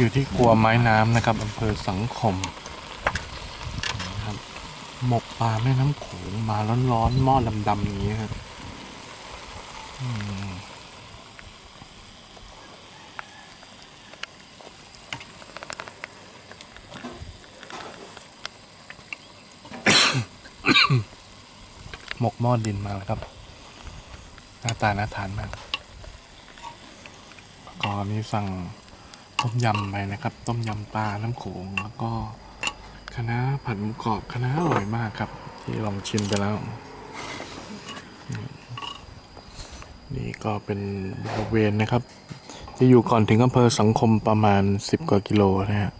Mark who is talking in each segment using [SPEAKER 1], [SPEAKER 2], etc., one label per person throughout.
[SPEAKER 1] อยู่ที่ครัวไม้น้ำนะครับอำเภอสังคมนะครับหมกปลาแม่น้ำโขงมาร้อนๆหม้อดำๆอย่างนี้ครับหมกหม้อดินมาแล้วครับ หน้าตาน่าทานมากก็มีสั่ง ต้มยำไปนะครับ ต้มยำปลาน้ำโขงแล้วก็คะน้าผัดหมูกรอบคะน้าอร่อยมากครับ ที่ลองชิมไปแล้ว นี่ก็เป็นบริเวณนะครับที่อยู่ก่อนถึงอำเภอสังคมประมาณ 10 กว่ากิโลนะฮะ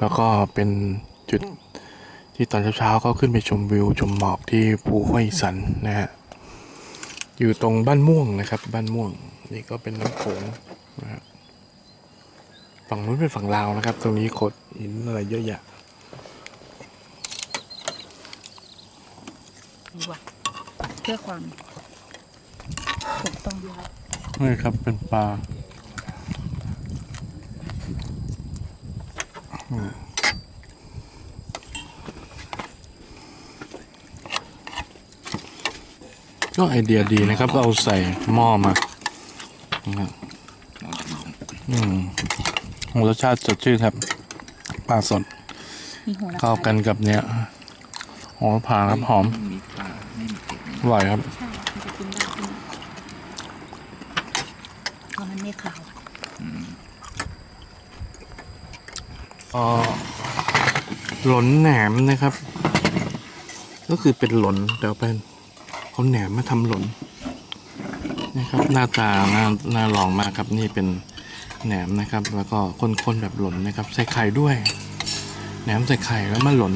[SPEAKER 1] แล้วก็เป็นจุดที่ตอนเช้าๆก็ขึ้นไปชมวิวชมหมอกที่ภูห้วยสันนะฮะอยู่ตรงบ้านม่วงนะครับ บ้านม่วง นี่ก็เป็นน้ำโขงนะครับ ฝั่งนู้นเป็นฝั่งลาวนะครับ ตรงนี้โขดหินอะไรเยอะแยะ
[SPEAKER 2] ดีกว่าเพื่อความถูกต้อง
[SPEAKER 1] นี่ครับเป็นปลาอืมก็ไอเดียดีนะครับ ก็เอาใส่หม้อมานะครับอืม รสชาติสดชื่นครับปลาสด
[SPEAKER 2] มีหัวละ
[SPEAKER 1] เข้ากันกับเนี้ยหอมผ่าครับหอม
[SPEAKER 3] มีปลาไม่มีเกล็ด
[SPEAKER 1] อร่อยครับ
[SPEAKER 2] ใช่มันจะกินได้ใช่ไหมเพราะมันไม่ขาว
[SPEAKER 1] ก็หลนแหนมนะครับ ก็คือเป็นหลนแต่ว่าเป็นเขาแหนมมาทำหลนนะครับ หน้าตาน่าน่าลองมากครับนี่เป็น แหนมนะครับ แล้วก็ข้นๆแบบหล่นนะครับใส่ไข่ด้วยแหนมใส่ไข่แล้วมาหล่น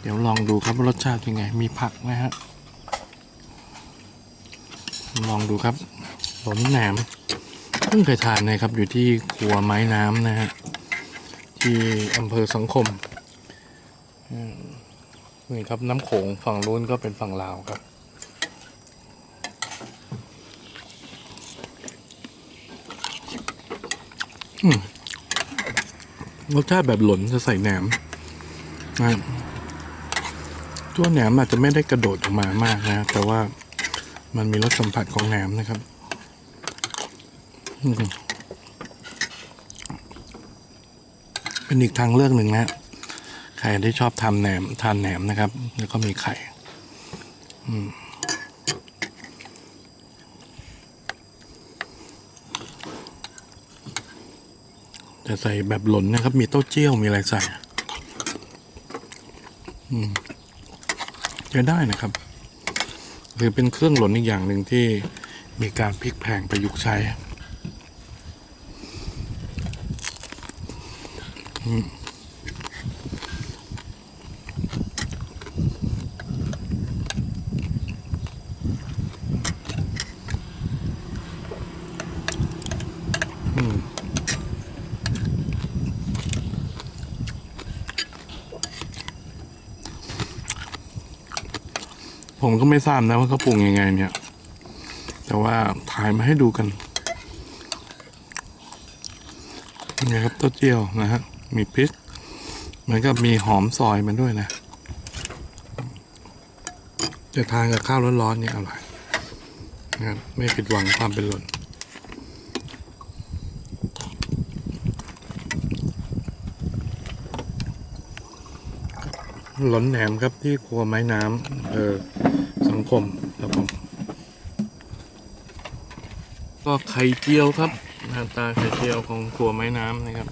[SPEAKER 1] เดี๋ยวลองดูครับว่ารสชาติยังไง มีผักนะฮะลองดูครับหล่นแหนมเพิ่งเคยทานนะครับอยู่ที่ครัวไม้น้ำนะฮะที่อำเภอสังคมอืมนี่ครับน้ำโขงฝั่งนู้นก็เป็นฝั่งลาวครับ อืม รสชาติแบบหล่นจะใส่แหนมนะครับตัวแหนมอาจจะไม่ได้กระโดดออกมามากนะ แต่ว่ามันมีรสสัมผัสของแหนมนะครับเป็นอีกทางเลือกหนึ่งนะใครที่ชอบทำแหนมทานแหนมนะครับ แล้วก็มีไข่ อืม จะใส่แบบหล่นนะครับ มีเต้าเจี้ยวมีอะไรใส่อืมจะได้นะครับ หรือเป็นเครื่องหล่นอีกอย่างหนึ่งที่มีการพลิกแพงประยุกต์ใช้ ผมก็ไม่ทราบนะว่าเขาปรุงยังไงเนี่ย แต่ว่าถ่ายมาให้ดูกันนี่ครับเต้าเจี้ยวนะฮะ มีพริกมันก็มีหอมซอยมันด้วยนะ จะทานกับข้าวร้อนๆนี่อร่อยนะครับไม่ผิดหวังความเป็นหล่น หล่นแหนมครับที่ครัวไม้น้ำเออสังคมครับผมก็ไข่เจียวครับหน้าตาไข่เจียวของครัวไม้น้ำนะครับ